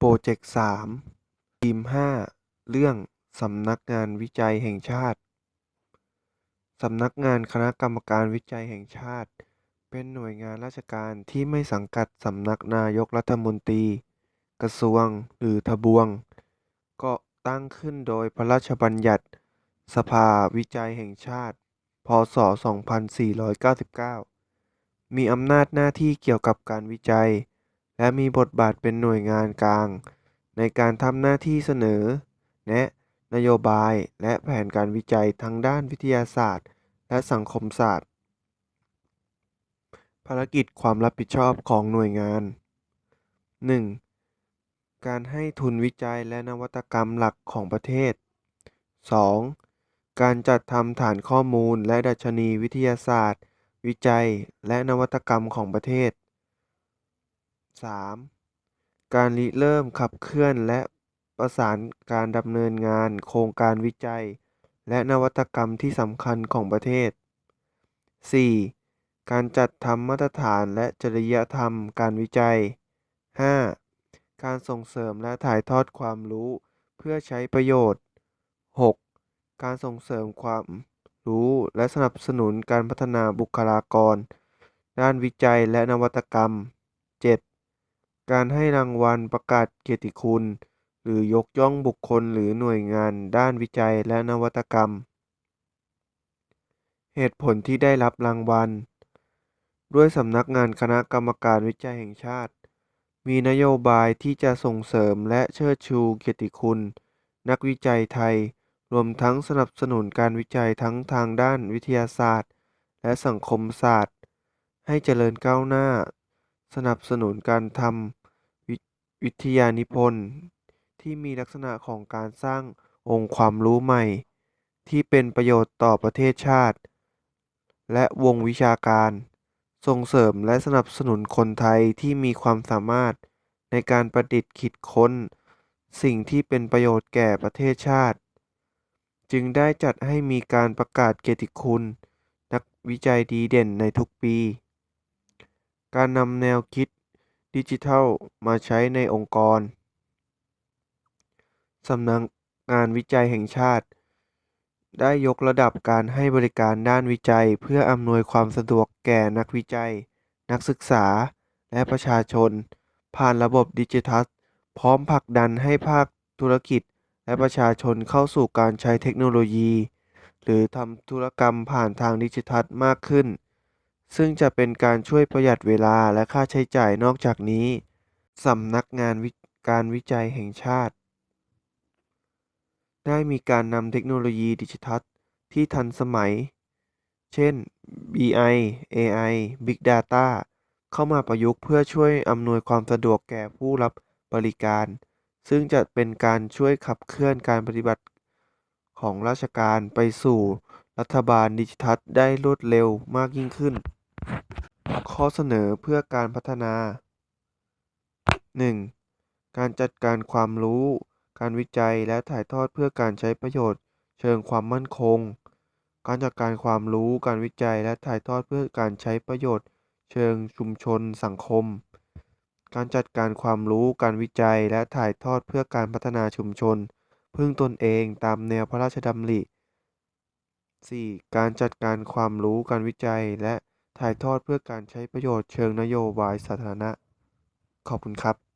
โปรเจกต์สามทีมห้าเรื่องสำนักงานวิจัยแห่งชาติสำนักงานคณะกรรมการวิจัยแห่งชาติ เป็นหน่วยงานราชการที่ไม่สังกัดสำนักนายกรัฐมนตรี กระทรวงหรือทบวง ก็ตั้งขึ้นโดยพระราชบัญญัติ สภาวิจัยแห่งชาติ พ.ศ.2499 มีอำนาจหน้าที่เกี่ยวกับการวิจัย และมีบทบาทเป็นหน่วยงานกลาง ในการทำหน้าที่เสนอ แนะนโยบายและแผนการวิจัยทั้งด้านวิทยาศาสตร์ และสังคมศาสตร์ ภารกิจความรับผิดชอบของหน่วยงาน 1. การให้ทุนวิจัยและนวัตกรรมหลักของประเทศ 2. การจัดทำฐานข้อมูลและดัชนีวิทยาศาสตร์ วิจัย และนวัตกรรมของประเทศ 3. การริเริ่มขับเคลื่อนและประสานการดำเนินงานโครงการวิจัย และนวัตกรรมที่สำคัญของประเทศ 4. การจัดทำมาตรฐานและจริยธรรมการวิจัย 5. การส่งเสริมและถ่ายทอดความรู้เพื่อใช้ประโยชน์ 6. การส่งเสริมความรู้และสนับสนุนการพัฒนาบุคลากร ด้านวิจัยและนวัตกรรม การให้รางวัลประกาศเกียรติคุณ หรือยกย่องบุคคลหรือหน่วยงานด้านวิจัยและนวัตกรรม เหตุผลที่ได้รับรางวัล ด้วยสำนักงานคณะกรรมการวิจัยแห่งชาติ มีนโยบายที่จะส่งเสริมและเชิดชูเกียรติคุณ นักวิจัยไทย รวมทั้งสนับสนุนการวิจัยทั้งทางด้านวิทยาศาสตร์ และสังคมศาสตร์ ให้เจริญก้าวหน้าสนับสนุนการทำ วิทยานิพนธ์ที่มีลักษณะของการสร้างองค์ความรู้ใหม่ ที่เป็นประโยชน์ต่อประเทศชาติ และวงวิชาการ ส่งเสริมและสนับสนุนคนไทยที่มีความสามารถในการประดิษฐ์คิดค้น สิ่งที่เป็นประโยชน์แก่ประเทศชาติ จึงได้จัดให้มีการประกาศเกียรติคุณ นักวิจัยดีเด่นในทุกปี การนำแนวคิด ดิจิทัลมาใช้ในองค์กร สำนักงานวิจัยแห่งชาติ ได้ยกระดับการให้บริการด้านวิจัย เพื่ออำนวยความสะดวกแก่นักวิจัย นักศึกษา และประชาชน ผ่านระบบดิจิทัล พร้อมผลักดันให้ภาคธุรกิจ และประชาชนเข้าสู่การใช้เทคโนโลยี หรือทำธุรกรรมผ่านทางดิจิทัลมากขึ้น ซึ่งจะเป็นการช่วยประหยัดเวลาและค่าใช้จ่ายนอกจากนี้ สำนักงานการวิจัยแห่งชาติ ได้มีการนำเทคโนโลยีดิจิทัลที่ทันสมัย เช่น BI AI Big Data เข้ามาประยุกต์เพื่อช่วยอำนวยความสะดวกแก่ผู้รับบริการ ซึ่งจะเป็นการช่วยขับเคลื่อนการปฏิบัติของราชการไปสู่รัฐบาลดิจิทัลได้รวดเร็วมากยิ่งขึ้น ข้อเสนอเพื่อการพัฒนา 1. การจัดการความรู้ การวิจัยและถ่ายทอดเพื่อการใช้ประโยชน์ เชิงความมั่นคง การจัดการความรู้ การวิจัยและถ่ายทอดเพื่อการใช้ประโยชน์ เชิงชุมชนสังคม การจัดการความรู้ การวิจัยและถ่ายทอดเพื่อการพัฒนาชุมชน พึ่งตนเองตามแนวพระราชดำริ 4. การจัดการความรู้ การวิจัยและ ถ่ายทอดเพื่อการใช้ประโยชน์เชิงนโยบายสาธารณะ ขอบคุณครับ